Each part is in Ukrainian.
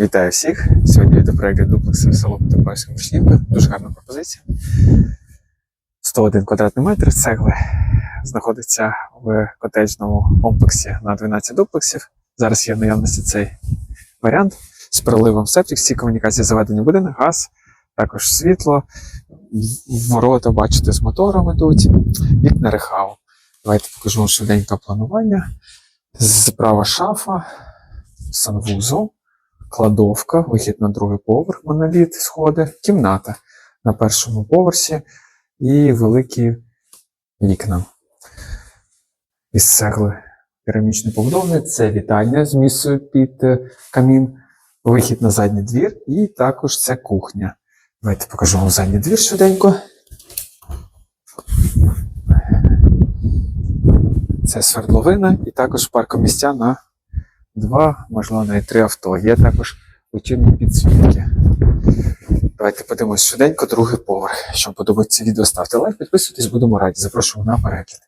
Вітаю всіх! Сьогодні відеоперегляд дуплексу село Потопальська Мишнівка. Дуже гарна пропозиція. 101 квадратний метр цегли знаходиться в котеджному комплексі на 12 дуплексів. Зараз є в наявності цей варіант з проливом септик, всі комунікації заведені в будинок, газ, також світло, ворота, бачите, з мотором йдуть, вікна рехау. Давайте покажу вам швиденько планування. Справа шафа, санвузол кладовка, вихід на другий поверх, моноліт, сходи, кімната на першому поверсі і великі вікна. Із цегли керамічної побудови. Це вітальня з місцею під е, камін, вихід на задній двір, і також це кухня. Давайте покажу вам задній двір швиденько. Це свердловина і також паркомістя на два, можливо, навіть три авто. Є також вечірні підсвітки. Давайте подивимось швиденько, другий поверх. Якщо вам подобається відео, ставте лайк, підписуйтесь, будемо раді. Запрошуємо на перегляд.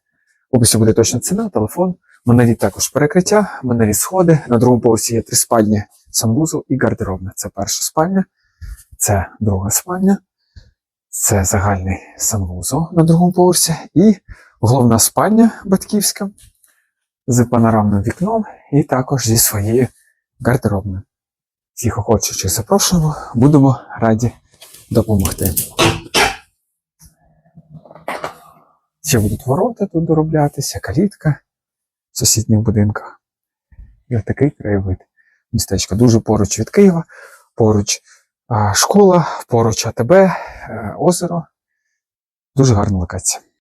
В описі буде точна ціна, телефон. Моноліт також перекриття, моноліт сходи. На другому поверсі є три спальні, санвузол і гардеробна. Це перша спальня, це друга спальня, це загальний санвузол на другому поверсі і головна спальня батьківська з панорамним вікном і також зі своєю гардеробною. Всіх охочих запрошуємо, будемо раді допомогти. Ще будуть ворота тут дороблятися, калітка в сусідніх будинках. І отакий краєвид. Містечко дуже поруч від Києва, поруч школа, поруч АТБ, е, озеро. Дуже гарна локація.